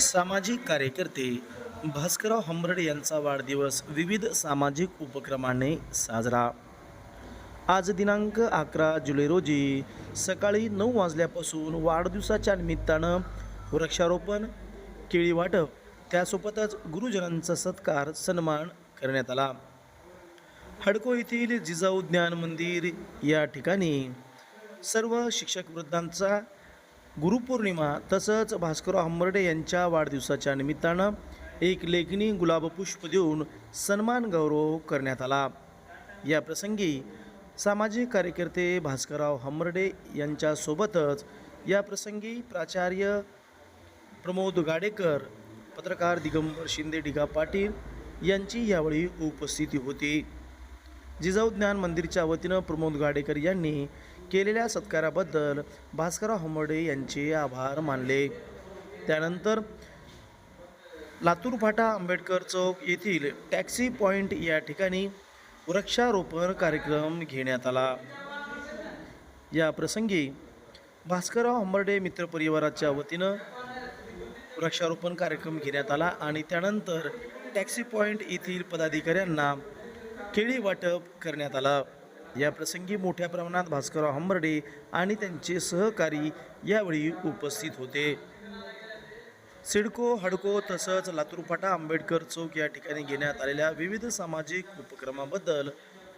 सामाजिक कार्यकर्ते भास्करराव हंबर्डे यांचा वाढदिवस विविध सामाजिक उपक्रमाने साजरा. आज दिनांक अकरा जुलै रोजी सकाळी नऊ वाजल्यापासून वाढदिवसाच्या निमित्तानं वृक्षारोपण केळी वाटप त्यासोबतच गुरुजनांचा सत्कार सन्मान करण्यात आला. हडको येथील जिजाऊ ज्ञान मंदिर या ठिकाणी सर्व शिक्षक वृद्धांचा गुरुपौर्णिमा तसंच भास्करराव हंबर्डे यांच्या वाढदिवसाच्या निमित्तानं एक लेखनी गुलाबपुष्प देऊन सन्मान गौरव करण्यात आला. या प्रसंगी सामाजिक कार्यकर्ते भास्करराव हंबर्डे यांच्यासोबतच या प्रसंगी प्राचार्य प्रमोद गाडेकर पत्रकार दिगंबर शिंदे डिगा पाटील यांची यावेळी उपस्थिती होती. जिजाऊ ज्ञान मंदिरच्या वतीनं प्रमोद गाडेकर यांनी केलेल्या सत्काराबद्दल भास्करराव हंबर्डे यांचे आभार मानले. त्यानंतर लातूर फाटा आंबेडकर चौक येथील टॅक्सी पॉईंट या ठिकाणी वृक्षारोपण कार्यक्रम घेण्यात आला. या प्रसंगी भास्करराव हंबर्डे मित्रपरिवाराच्या वतीनं वृक्षारोपण कार्यक्रम घेण्यात आला आणि त्यानंतर टॅक्सी पॉईंट येथील पदाधिकाऱ्यांना केळी वाटप करण्यात आलं. या प्रसंगी मोठ्या प्रमाणात भास्करराव हंबर्डे आणि त्यांचे सहकारी यावेळी उपस्थित होते. सिडको हडको तसंच लातूर फाटा आंबेडकर चौक या ठिकाणी घेण्यात आलेल्या विविध सामाजिक उपक्रमाबद्दल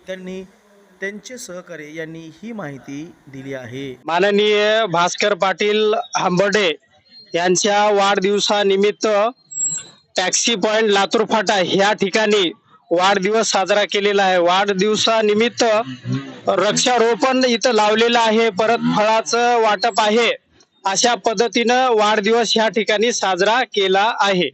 त्यांनी त्यांचे सहकारी यांनी ही माहिती दिली आहे. माननीय भास्कर पाटील हंबर्डे यांच्या वाढदिवसानिमित्त टॅक्सी पॉइंट लातूर फाटा ह्या ठिकाणी वाढदिवस साजरा केलेला आहे. वाढदिवसानिमित्त वृक्षारोपण इथं लावलेलं आहे. परत फळाचं वाटप आहे. अशा पद्धतीनं वाढदिवस ह्या ठिकाणी साजरा केला आहे.